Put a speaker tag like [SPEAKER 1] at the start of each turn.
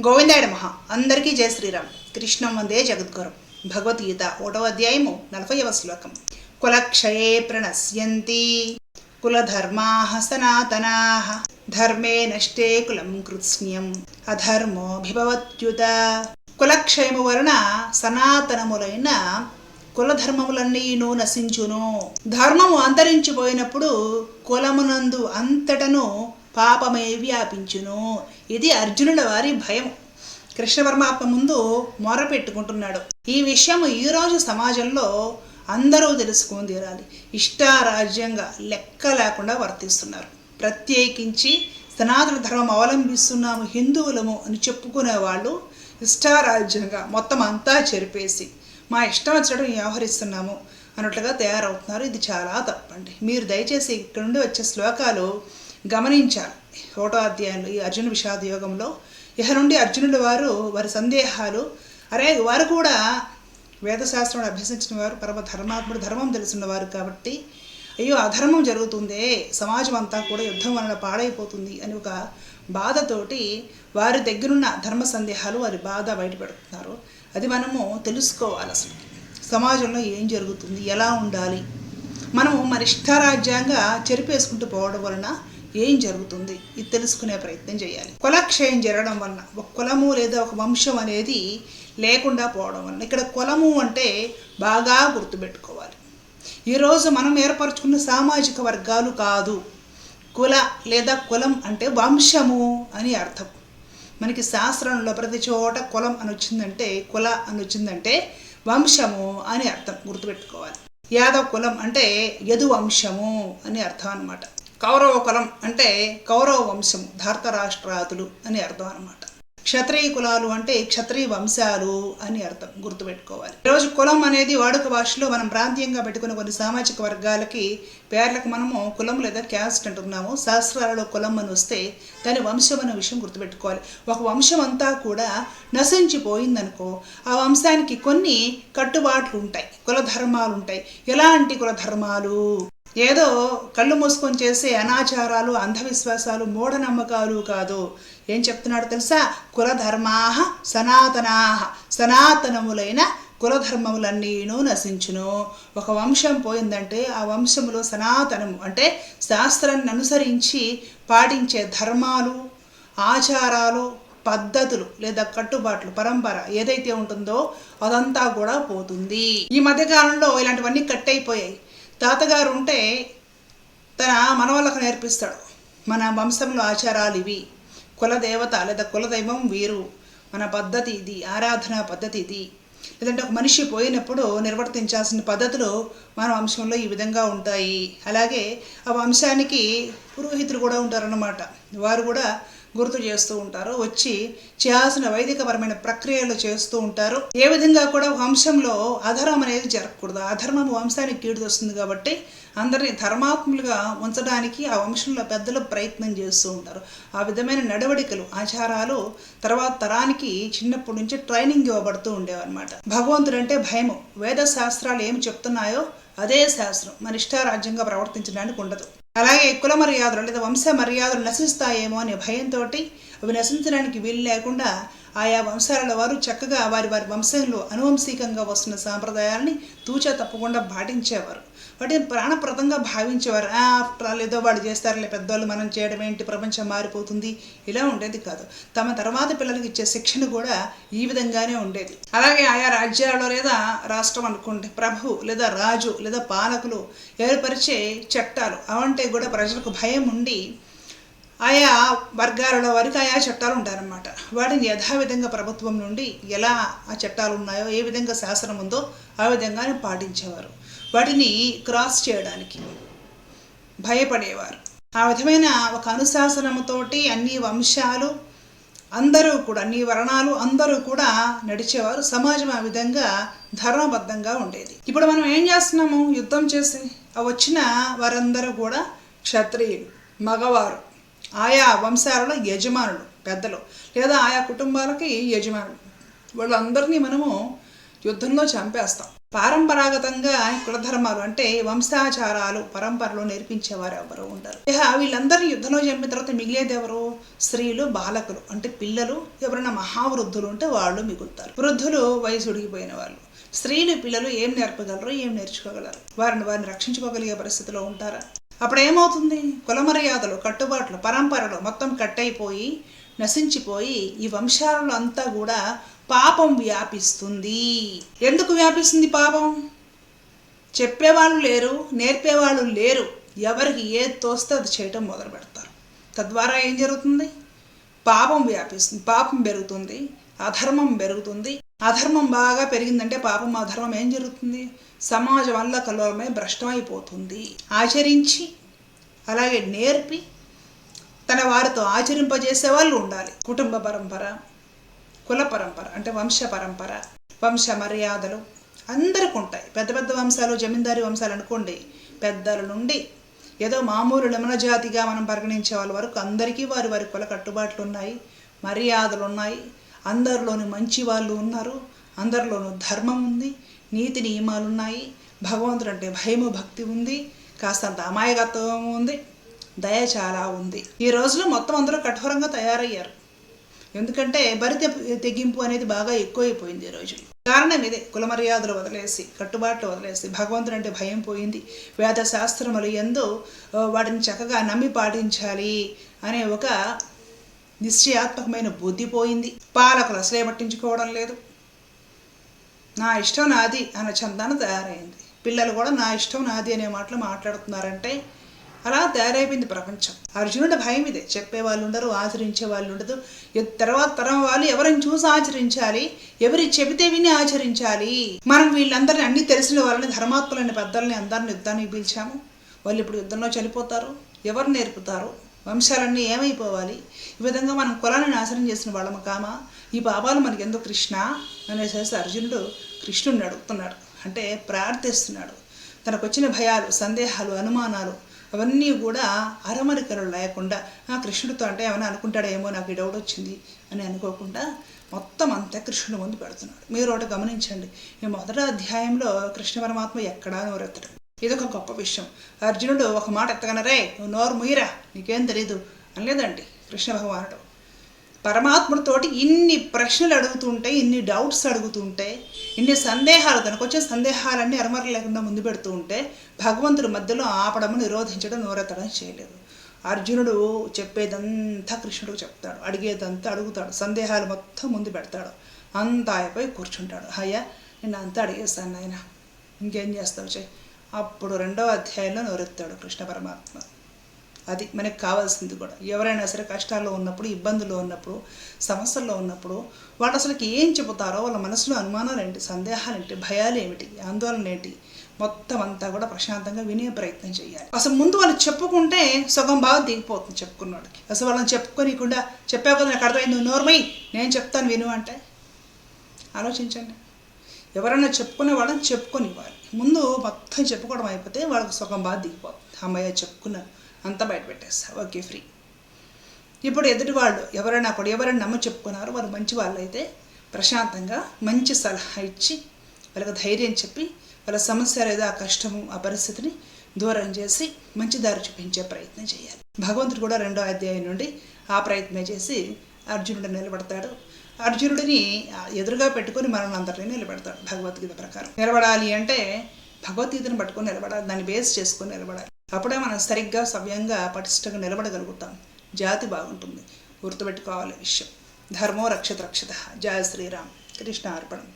[SPEAKER 1] గోవిందాయుడు మహా అందరికీ జయ శ్రీరామ్. కృష్ణం వందే జగద్గురం. భగవద్గీత ఓటవ అధ్యాయము నలభైవ శ్లోకం. కులక్షయే ప్రణశ్యంతి కులధర్మా సనాతనా. ధర్మే నష్టే కులం కృత్స్న్యం. అధర్మోభిభవత్యుత కులక్షయము వలన సనాతనములైన కులధర్మములన్నీను నశించును. ధర్మము అంతరించిపోయినప్పుడు కులమునందు అంతటను పాపమే వ్యాపించును. ఇది అర్జునుల వారి భయం. కృష్ణ పరమాత్మ ముందు మొర పెట్టుకుంటున్నాడు. ఈ విషయం ఈరోజు సమాజంలో అందరూ తెలుసుకొని తీరాలి. ఇష్టారాజ్యంగా లెక్క లేకుండా వర్తిస్తున్నారు. ప్రత్యేకించి సనాతన ధర్మం అవలంబిస్తున్నాము హిందువులము అని చెప్పుకునే వాళ్ళు ఇష్టారాజ్యంగా మొత్తం అంతా చెరిపేసి మా ఇష్టం వచ్చినట్టు వ్యవహరిస్తున్నాము అన్నట్లుగా తయారవుతున్నారు. ఇది చాలా తప్పండి. మీరు దయచేసి ఇక్కడ నుండి వచ్చే శ్లోకాలు గమనించాలి. ఒకటో అధ్యాయంలో ఈ అర్జున విషాద యోగంలో. ఇహ నుండి అర్జునుడు వారు వారి సందేహాలు అరే వారు కూడా వేదశాస్త్రం అభ్యసించిన వారు పరమ ధర్మాత్ముడు ధర్మం తెలుసున్నవారు కాబట్టి అయ్యో అధర్మం జరుగుతుందే సమాజం అంతా కూడా యుద్ధం వలన పాడైపోతుంది అని ఒక బాధతోటి వారి దగ్గరున్న ధర్మ సందేహాలు వారి బాధ బయటపెడుతున్నారు. అది మనము తెలుసుకోవాలి అసలు. సమాజంలో ఏం జరుగుతుంది ఎలా ఉండాలి? మనము మన ఇష్టారాజ్యంగా చెరిపేసుకుంటూ పోవడం వలన ఏం జరుగుతుంది? ఇది తెలుసుకునే ప్రయత్నం చేయాలి. కులక్షయం జరగడం వలన ఒక కులము లేదా ఒక వంశం అనేది లేకుండా పోవడం వలన. ఇక్కడ కులము అంటే బాగా గుర్తుపెట్టుకోవాలి. ఈరోజు మనం ఏర్పరచుకున్న సామాజిక వర్గాలు కాదు. కుల లేదా కులం అంటే వంశము అని అర్థం. మనకి శాస్త్రంలో ప్రతి చోట కులం అని వచ్చిందంటే కుల అని వచ్చిందంటే వంశము అని అర్థం. గుర్తుపెట్టుకోవాలి. యాదవ కులం అంటే యదు వంశము అని అర్థం అనమాట కౌరవ కులం అంటే కౌరవ వంశము ధార్తరాష్ట్రాతులు అని అర్థం అనమాట క్షత్రియ కులాలు అంటే క్షత్రియ వంశాలు అని అర్థం గుర్తుపెట్టుకోవాలి. ఈరోజు కులం అనేది వాడుక భాషలో మనం ప్రాంతీయంగా పెట్టుకున్న కొన్ని సామాజిక వర్గాలకి పేర్లకు మనము కులం లేదా క్యాస్ట్ అంటున్నాము. శాస్త్రాలలో కులం అని వస్తే దాని వంశం అనే విషయం గుర్తుపెట్టుకోవాలి. ఒక వంశం అంతా కూడా నశించిపోయిందనుకో ఆ వంశానికి కొన్ని కట్టుబాట్లు ఉంటాయి కుల ధర్మాలు ఉంటాయి. ఎలాంటి కుల ధర్మాలు? ఏదో కళ్ళు మూసుకొని చేసే అనాచారాలు అంధవిశ్వాసాలు మూఢనమ్మకాలు కాదు. ఏం చెప్తున్నాడు తెలుసా? కులధర్మా సనాతనాహ. సనాతనములైన కులధర్మములన్నీను నశించును. ఒక వంశం పోయిందంటే ఆ వంశములో సనాతనము అంటే శాస్త్రాన్ని అనుసరించి పాటించే ధర్మాలు ఆచారాలు పద్ధతులు లేదా కట్టుబాట్లు పరంపర ఏదైతే ఉంటుందో అదంతా కూడా పోతుంది. ఈ మధ్యకాలంలో ఇలాంటివన్నీ కట్ అయిపోయాయి తాతగారు ఉంటే తన మనవలకు నేర్పిస్తాడు. మన వంశంలో ఆచారాలు ఇవి. కులదేవత లేదా కులదైవం వీరు. మన పద్ధతి ఇది ఆరాధన పద్ధతి ఇది. లేదంటే ఒక మనిషి పోయినప్పుడు నిర్వర్తించాల్సిన పద్ధతులు మన వంశంలో ఈ విధంగా ఉంటాయి. అలాగే ఆ వంశానికి పురోహితులు కూడా ఉంటారన్నమాట. వారు కూడా గుర్తు చేస్తూ ఉంటారు వచ్చి చేయాల్సిన వైదికపరమైన ప్రక్రియలు చేస్తూ ఉంటారు. ఏ విధంగా కూడా వంశంలో అధర్మం అనేది జరగకూడదు. అధర్మం వంశానికి కీడు వస్తుంది కాబట్టి అందరినీ ధర్మాత్ములుగా ఉంచడానికి ఆ వంశంలో పెద్దలు ప్రయత్నం చేస్తూ ఉంటారు. ఆ విధమైన నడవడికలు ఆచారాలు తర్వాత తరానికి చిన్నప్పటి నుంచి ట్రైనింగ్ ఇవ్వబడుతూ ఉండేవన్నమాట. భగవంతుడు అంటే భయము. వేద శాస్త్రాలు ఏమి చెప్తున్నాయో అదే శాస్త్రం. మన ఇష్టారాజ్యంగా ప్రవర్తించడానికి ఉండదు. అలాగే కుల మర్యాదలు లేదా వంశ మర్యాదలు నశిస్తాయేమో అనే భయంతో అవి నశించడానికి వీలు లేకుండా ఆయా వంశాల వారు చక్కగా వారి వారి వంశంలో అనువంశికంగా వస్తున్న సాంప్రదాయాలని తూచా తప్పకుండా పాటించేవారు. వాటిని ప్రాణప్రదంగా భావించేవారు. లేదో వాళ్ళు చేస్తారులే పెద్దవాళ్ళు మనం చేయడం ఏంటి ప్రపంచం మారిపోతుంది ఇలా ఉండేది కాదు. తమ తర్వాత పిల్లలకి ఇచ్చే శిక్షణ కూడా ఈ విధంగానే ఉండేది. అలాగే ఆయా రాజ్యాలలో లేదా రాష్ట్రం అనుకోండి ప్రభు లేదా రాజు లేదా పాలకులు ఏర్పరిచే చట్టాలు అవంటే కూడా ప్రజలకు భయం ఉండి ఆయా వర్గాలలో వారికి ఆయా చట్టాలు ఉంటారన్నమాట. వాటిని యథావిధంగా ప్రభుత్వం నుండి ఎలా ఆ చట్టాలు ఉన్నాయో ఏ విధంగా శాసనం ఉందో ఆ విధంగానే పాటించేవారు. వాటిని క్రాస్ చేయడానికి భయపడేవారు. ఆ విధమైన ఒక అనుశాసనముతోటి అన్ని వంశాలు అందరూ కూడా అన్ని వర్ణాలు అందరూ కూడా నడిచేవారు. సమాజం ఆ విధంగా ధర్మబద్ధంగా ఉండేది. ఇప్పుడు మనం ఏం చేస్తున్నాము? యుద్ధం చేసి వచ్చిన వారందరూ కూడా క్షత్రియులు మగవారు ఆయా వంశాలలో యజమానులు పెద్దలు లేదా ఆయా కుటుంబాలకి యజమానులు. వాళ్ళందరినీ మనము యుద్ధంలో చంపేస్తాం. పారంపరాగతంగా కులధర్మాలు అంటే వంశాచారాలు పరంపరలు నేర్పించేవారు ఎవరు ఉండరు. ఇక వీళ్ళందరినీ యుద్ధంలో చంపిన తర్వాత మిగిలేది ఎవరు స్త్రీలు బాలకులు అంటే పిల్లలు ఎవరైనా మహావృద్ధులు ఉంటే వాళ్ళు మిగులుతారు. వృద్ధులు వయసు ఉడిగిపోయిన వాళ్ళు. స్త్రీలు పిల్లలు ఏం నేర్పగలరు ఏం నేర్చుకోగలరు? వారిని వారిని రక్షించుకోగలిగే పరిస్థితిలో ఉంటారా? అప్పుడు ఏమవుతుంది? కుల మర్యాదలు కట్టుబాట్లు పరంపరలు మొత్తం కట్టయిపోయి నశించిపోయి ఈ వంశాలలో అంతా కూడా పాపం వ్యాపిస్తుంది. ఎందుకు వ్యాపిస్తుంది పాపం? చెప్పేవాళ్ళు లేరు నేర్పేవాళ్ళు లేరు. ఎవరికి ఏది తోస్తే అది చేయటం మొదలు పెడతారు. తద్వారా ఏం జరుగుతుంది? పాపం వ్యాపిస్తుంది పాపం పెరుగుతుంది అధర్మం పెరుగుతుంది. అధర్మం బాగా పెరిగిందంటే పాపం అధర్మం ఏం జరుగుతుంది? సమాజం వల్ల కలవరమై భ్రష్టమైపోతుంది. ఆచరించి అలాగే నేర్పి తన వారితో ఆచరింపజేసే వాళ్ళు ఉండాలి. కుటుంబ పరంపర కుల పరంపర అంటే వంశ పరంపర వంశ మర్యాదలు అందరికి ఉంటాయి పెద్ద పెద్ద వంశాలు జమీందారీ వంశాలు అనుకోండి పెద్దల నుండి ఏదో మామూలు లమన జాతిగా మనం పరిగణించే వాళ్ళ వరకు అందరికీ వారి వారి కుల కట్టుబాట్లు ఉన్నాయి మర్యాదలు ఉన్నాయి. అందరిలోని మంచి వాళ్ళు ఉన్నారు అందరిలోనూ ధర్మం ఉంది నీతి నియమాలు ఉన్నాయి భగవంతుడు అంటే భయము భక్తి ఉంది కాస్తంత అమాయకత్వం ఉంది దయ చాలా ఉంది. ఈ రోజులో మొత్తం అందరూ కఠోరంగా తయారయ్యారు. ఎందుకంటే బరి తెగింపు అనేది బాగా ఎక్కువైపోయింది ఈ రోజు కారణం ఇదే కుల మర్యాదలు వదిలేసి కట్టుబాట్లు వదిలేసి భగవంతుడు అంటే భయం పోయింది. వేద శాస్త్రములు ఎందు వాటిని చక్కగా నమ్మి పాటించాలి అనే ఒక నిశ్చయాత్మకమైన బుద్ధి పోయింది. పాలకులు అసలే పట్టించుకోవడం లేదు. నా ఇష్టం నాది అన్న చందాన తయారైంది. పిల్లలు కూడా నా ఇష్టం నాది అనే మాటలు మాట్లాడుతున్నారంటే అలా తయారైపోయింది ప్రపంచం. అర్జునుడి భయం ఇదే చెప్పే వాళ్ళు ఉండరు ఆచరించే వాళ్ళు ఉండదు తర్వాత తరం వాళ్ళు ఎవరిని చూసి ఆచరించాలి? ఎవరి చెబితే విని ఆచరించాలి? మనం వీళ్ళందరినీ అన్ని తెలిసిన వాళ్ళని ధర్మాత్ములని పెద్దల్ని అందరిని యుద్ధానికి పిలిచాము. వాళ్ళు ఇప్పుడు యుద్ధంలో చనిపోతారు. ఎవరు నేర్పుతారు? వంశాలన్నీ ఏమైపోవాలి? ఈ విధంగా మనం కులాన్ని నాశనం చేసిన వాళ్ళము కామా? ఈ పాపాలు మనకెందుకు కృష్ణ? అనేసి అర్జునుడు కృష్ణుడిని అడుగుతున్నాడు. అంటే ప్రార్థిస్తున్నాడు. తనకు వచ్చిన భయాలు సందేహాలు అనుమానాలు అవన్నీ కూడా అరమరికలు లేకుండా కృష్ణుడితో అంటే ఏమైనా అనుకుంటాడేమో నాకు ఈ డౌట్ వచ్చింది అని అనుకోకుండా మొత్తం అంతా కృష్ణుడి ముందు పెడుతున్నాడు. మీరు ఒకటి గమనించండి. ఈ మొదటి అధ్యాయంలో కృష్ణ పరమాత్మ ఎక్కడా నోరెత్తడు. ఇదొక గొప్ప విషయం. అర్జునుడు ఒక మాట ఎత్తగనరే నువ్వు నోరు ముయ్యరా? నీకేం తెలీదు అనలేదండి కృష్ణ భగవానుడు. పరమాత్ముడితోటి ఇన్ని ప్రశ్నలు అడుగుతుంటే ఇన్ని డౌట్స్ అడుగుతుంటే ఇన్ని సందేహాలు తనకు వచ్చే సందేహాలన్నీ అరమర లేకుండా ముందు పెడుతూ ఉంటే భగవంతుడి మధ్యలో ఆపడము నిరోధించడం నోరెత్తడం చేయలేదు. అర్జునుడు చెప్పేదంతా కృష్ణుడు చెప్తాడు అడిగేదంతా అడుగుతాడు సందేహాలు మొత్తం ముందు పెడతాడు. అంతా అయిపోయి కూర్చుంటాడు. అయ్యా నేను అంతా అడిగేస్తాను నాయన. ఇంకేం చేస్తావు చెయ్యి అప్పుడు రెండో అధ్యాయంలో నోరెత్తాడు కృష్ణ పరమాత్మ. అది మనకు కావాల్సింది కూడా. ఎవరైనా సరే కష్టాల్లో ఉన్నప్పుడు ఇబ్బందుల్లో ఉన్నప్పుడు సమస్యల్లో ఉన్నప్పుడు వాళ్ళు అసలుకి ఏం చెబుతారో వాళ్ళ మనసులో అనుమానాలు ఏంటి సందేహాలు ఏంటి భయాలు ఏమిటి ఆందోళన ఏంటి మొత్తం అంతా కూడా ప్రశాంతంగా వినే ప్రయత్నం చేయాలి. అసలు ముందు వాళ్ళు చెప్పుకుంటే సగం బాగా దిగిపోతుంది చెప్పుకున్నవాడికి అసలు వాళ్ళని చెప్పుకోనికుండా చెప్పావు కదా నాకు అర్థమైంది నువ్వు నోర్మై నేను చెప్తాను విను అంటే. ఆలోచించండి. ఎవరైనా చెప్పుకునే వాళ్ళని చెప్పుకొనివ్వాలి. ముందు మొత్తం చెప్పుకోవడం అయిపోతే వాళ్ళకి సుఖం బాగా దిగిపోతుంది. అమ్మయ్య చెప్పుకున్నాను. అంతా బయట పెట్టేస్తారు ఓకే ఫ్రీ. ఇప్పుడు ఎదుటి వాళ్ళు ఎవరైనా కూడా ఎవరైనా నమ్మ చెప్పుకున్నారో వారు మంచి వాళ్ళు అయితే ప్రశాంతంగా మంచి సలహా ఇచ్చి వాళ్ళకి ధైర్యం చెప్పి వాళ్ళ సమస్య లేదా ఆ కష్టము ఆ పరిస్థితిని దూరం చేసి మంచి దారి చూపించే ప్రయత్నం చేయాలి. భగవంతుడు కూడా రెండో అధ్యాయం నుండి ఆ ప్రయత్నం చేసి అర్జునుడు నిలబడతాడు. అర్జునుడిని ఎదురుగా పెట్టుకొని మనల్ని అందరినీ నిలబెడతాడు భగవద్గీత ప్రకారం. నిలబడాలి అంటే భగవద్గీతను పట్టుకొని నిలబడాలి దాన్ని బేస్ చేసుకొని నిలబడాలి. అప్పుడే మనం సరిగ్గా సవ్యంగా పటిష్టంగా నిలబడగలుగుతాం. జాతి బాగుంటుంది. గుర్తుపెట్టుకోవాలి విషయం. ధర్మో రక్షత రక్షత. జయ శ్రీరామ్. కృష్ణ అర్పణం.